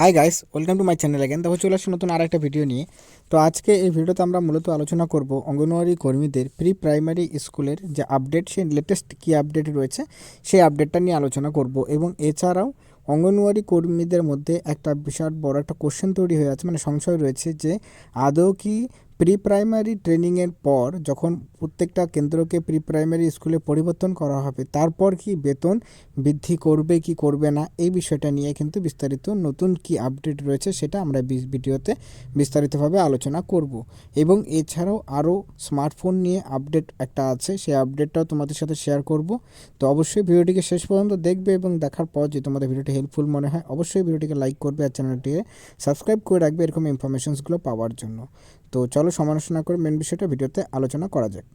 Hi guys welcome to my channel again দেখো, চলে আসছি নতুন আর একটা ভিডিও নিয়ে। তো আজকে এই ভিডিওতে আমরা মূলত আলোচনা করব অঙ্গনওয়াড়ি কর্মীদের প্রি প্রাইমারি স্কুলের যে আপডেট সেই লেটেস্ট কী আপডেট রয়েছে, সেই আপডেটটা নিয়ে আলোচনা করব। এবং এছাড়াও অঙ্গনওয়াড়ি কর্মীদের মধ্যে একটা বিশাল বড় একটা কোশ্চেন তৈরি হয়ে আছে মানে সংশয় রয়েছে যে আদৌ কি প্রি প্রাইমারি ট্রেনিংয়ের পর যখন প্রত্যেকটা কেন্দ্রকে প্রি প্রাইমারি স্কুলে পরিবর্তন করা হবে, তারপর কি বেতন বৃদ্ধি করবে, কি করবে না, এই বিষয়টা নিয়ে কিন্তু বিস্তারিত নতুন কি আপডেট রয়েছে সেটা আমরা ভিডিওতে বিস্তারিতভাবে আলোচনা করব। এবং এছাড়াও আরও স্মার্টফোন নিয়ে আপডেট একটা আছে, সেই আপডেটটাও তোমাদের সাথে শেয়ার করব। তো অবশ্যই ভিডিওটিকে শেষ পর্যন্ত দেখবে এবং দেখার পর যদি তোমাদের ভিডিওটি হেল্পফুল মনে হয়, অবশ্যই ভিডিওটিকে লাইক করবে আর চ্যানেলটিকে সাবস্ক্রাইব করে রাখবে এরকম ইনফরমেশনসগুলো পাওয়ার জন্য। তো চলো সমালোচনা করে মেন বিষয়টা ভিডিওতে আলোচনা করা যাক।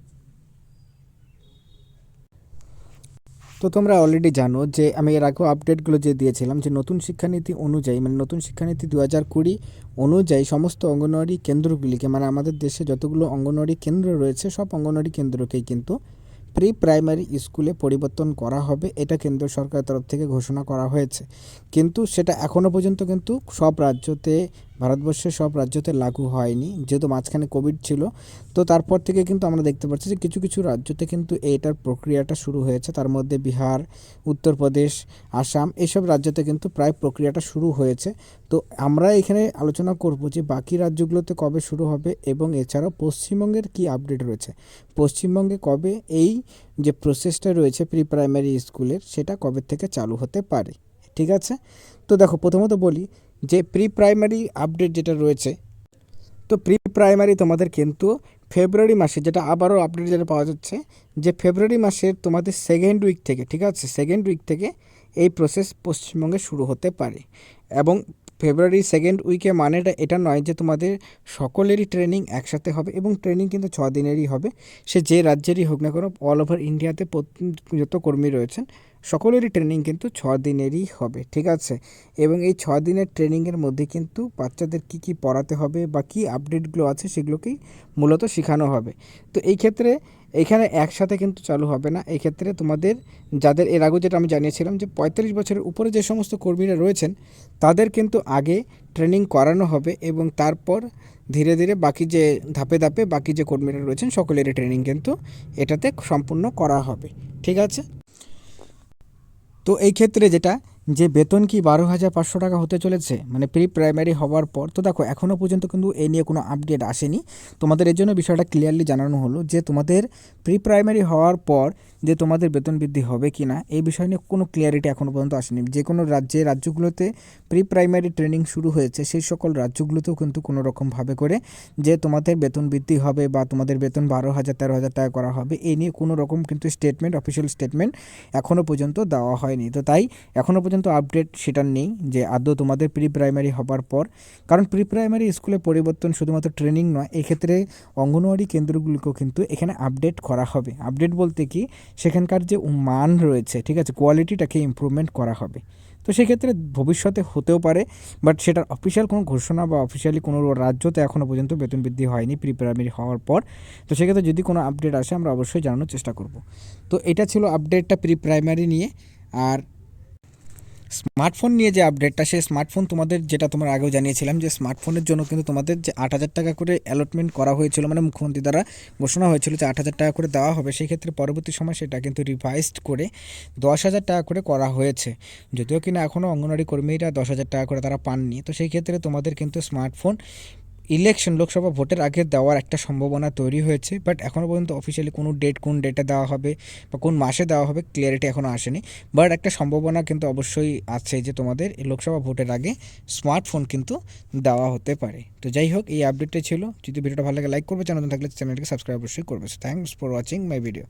তো তোমরা অলরেডি জানো যে আমি এর আগেও আপডেটগুলো যে দিয়েছিলাম যে নতুন শিক্ষানীতি অনুযায়ী মানে নতুন শিক্ষানীতি দু হাজার কুড়ি অনুযায়ী সমস্ত অঙ্গনওয়াড়ি কেন্দ্রগুলিকে মানে আমাদের দেশে যতগুলো অঙ্গনওয়াড়ি কেন্দ্র রয়েছে, সব অঙ্গনওয়াড়ি কেন্দ্রকেই কিন্তু প্রি প্রাইমারি স্কুলে পরিবর্তন করা হবে। এটা কেন্দ্র সরকারের তরফ থেকে ঘোষণা করা হয়েছে। কিন্তু সেটা এখনও পর্যন্ত কিন্তু সব রাজ্যতে ভারতবর্ষের সব রাজ্যতে লাগু হয়নি। যেহেতু মাঝখানে কোভিড ছিল, তো তারপর থেকে কিন্তু আমরা দেখতে পাচ্ছি যে কিছু কিছু রাজ্যতে কিন্তু এটার প্রক্রিয়াটা শুরু হয়েছে। তার মধ্যে বিহার, উত্তরপ্রদেশ, আসাম, এসব রাজ্যতে কিন্তু প্রায় প্রক্রিয়াটা শুরু হয়েছে। তো আমরা এখানে আলোচনা করব যে বাকি রাজ্যগুলোতে কবে শুরু হবে এবং এছাড়াও পশ্চিমবঙ্গের কি আপডেট রয়েছে? পশ্চিমবঙ্গে কবে এই যে প্রসেসটা রয়েছে প্রি প্রাইমারি স্কুলের সেটা কবে থেকে চালু হতে পারে? ঠিক আছে? তো দেখো, প্রথমত বলি যে প্রি প্রাইমারি আপডেট যেটা রয়েছে, তো প্রি প্রাইমারি তোমাদের কিন্তু ফেব্রুয়ারি মাসে যেটা আবারও আপডেট যেটা পাওয়া যাচ্ছে, যে ফেব্রুয়ারি মাসের তোমাদের সেকেন্ড উইক থেকে, ঠিক আছে? সেকেন্ড উইক থেকে এই প্রসেস পশ্চিমবঙ্গে শুরু হতে পারে। এবং ফেব্রুয়ারি সেকেন্ড উইকে মানেটা এটা নয় যে তোমাদের সকলেরই ট্রেনিং একসাথে হবে এবং ট্রেনিং কিন্তু ছ দিনেরই হবে। সে যে রাজ্যেরই হোক না কেন অল ওভার ইন্ডিয়াতে যত কর্মী রয়েছেন সকলেরই ট্রেনিং কিন্তু ছ দিনেরই হবে, ঠিক আছে? এবং এই ছ দিনের ট্রেনিংয়ের মধ্যে কিন্তু বাচ্চাদের কি কি পড়াতে হবে বা কী আপডেটগুলো আছে সেগুলোকেই মূলত শেখানো হবে। তো এই ক্ষেত্রে এখানে একসাথে কিন্তু চালু হবে না। এই ক্ষেত্রে তোমাদের যাদের, এর আগে যেটা আমি জানিয়েছিলাম যে পঁয়তাল্লিশ বছরের উপরে যে সমস্ত কর্মীরা রয়েছেন, তাদের কিন্তু আগে ট্রেনিং করানো হবে এবং তারপর ধীরে ধীরে বাকি যে ধাপে ধাপে বাকি যে কর্মীরা রয়েছেন, সকলেরই ট্রেনিং কিন্তু এটাতে সম্পূর্ণ করা হবে, ঠিক আছে? তো এই ক্ষেত্রে যেটা যে বেতন কি বারো হাজার পাঁচশো টাকা হতে চলেছে মানে প্রি প্রাইমারি হওয়ার পর, তো দেখো এখনও পর্যন্ত কিন্তু এই নিয়ে কোনো আপডেট আসেনি। তোমাদের এর জন্য বিষয়টা ক্লিয়ারলি জানানো হলো যে তোমাদের প্রি প্রাইমারি হওয়ার পর যে তোমাদের বেতন বৃদ্ধি হবে কি না, এই বিষয় নিয়ে কোনো ক্লিয়ারিটি এখনও পর্যন্ত আসেনি। যে কোনো রাজ্যে, রাজ্যগুলোতে প্রি প্রাইমারি ট্রেনিং শুরু হয়েছে, সেই সকল রাজ্যগুলোতেও কিন্তু কোনো রকমভাবে করে যে তোমাদের বেতন বৃদ্ধি হবে বা তোমাদের বেতন বারো হাজার, তেরো হাজার টাকা করা হবে এই নিয়ে কোনো রকম কিন্তু স্টেটমেন্ট অফিসিয়াল স্টেটমেন্ট এখনও পর্যন্ত দেওয়া হয়নি। তো তাই এখনও পর্যন্ত আপডেট সেটা নেই যে আদৌ তোমাদের প্রি প্রাইমারি হবার পর, কারণ প্রি প্রাইমারি স্কুলে পরিবর্তন শুধুমাত্র ট্রেনিং নয়, এক্ষেত্রে অঙ্গনওয়াড়ি কেন্দ্রগুলিকেও কিন্তু এখানে আপডেট করা হবে। আপডেট বলতে কি, সেখানকার যে মান রয়েছে, ঠিক আছে কোয়ালিটিটাকে ইমপ্রুভমেন্ট করা হবে। তো সেক্ষেত্রে ভবিষ্যতে হতেও পারে বাট সেটার অফিসিয়াল কোনো ঘোষণা বা অফিসিয়ালি কোনো রাজ্যতে এখনও পর্যন্ত বেতন বৃদ্ধি হয়নি প্রি প্রাইমারি হওয়ার পর। তো সেক্ষেত্রে যদি কোনো আপডেট আসে, আমরা অবশ্যই জানানোর চেষ্টা করব। তো এটা ছিল আপডেটটা প্রি প্রাইমারি নিয়ে, আর স্মার্টফোন নিয়ে যে আপডেটটা সেই স্মার্টফোন তোমাদের যেটা তোমার আগেও জানিয়েছিলাম যে স্মার্টফোনের জন্য কিন্তু তোমাদের যে আট হাজার টাকা করে অ্যালটমেন্ট করা হয়েছিল মানে মুখ্যমন্ত্রী দ্বারা ঘোষণা হয়েছিল যে আট হাজার টাকা করে দেওয়া হবে, সেই ক্ষেত্রে পরবর্তী সময় সেটা কিন্তু রিভাইসড করে দশ হাজার টাকা করে করা হয়েছে। যদিও কিনা এখনও অঙ্গনওয়াড়ি কর্মীরা দশ হাজার টাকা করে তারা পাননি, তো সেই ক্ষেত্রে তোমাদের কিন্তু স্মার্টফোন ইলেকশন, লোকসভা ভোটের আগে দেওয়ার একটা সম্ভাবনা তৈরি হয়েছে বাট এখনও পর্যন্ত অফিসিয়ালি কোনো ডেট কোন ডেটে দেওয়া হবে বা কোন মাসে দেওয়া হবে ক্লিয়ারিটি এখনও আসেনি। বাট একটা সম্ভাবনা কিন্তু অবশ্যই আছে যে তোমাদের লোকসভা ভোটের আগে স্মার্টফোন কিন্তু দেওয়া হতে পারে। তো যাই হোক, এই আপডেটটা ছিল। যদি ভিডিওটা ভালো লাগে লাইক করবে। চ্যানেল থাকলে চ্যানেলকে সাবস্ক্রাইব অবশ্যই করবে। Thanks for watching my video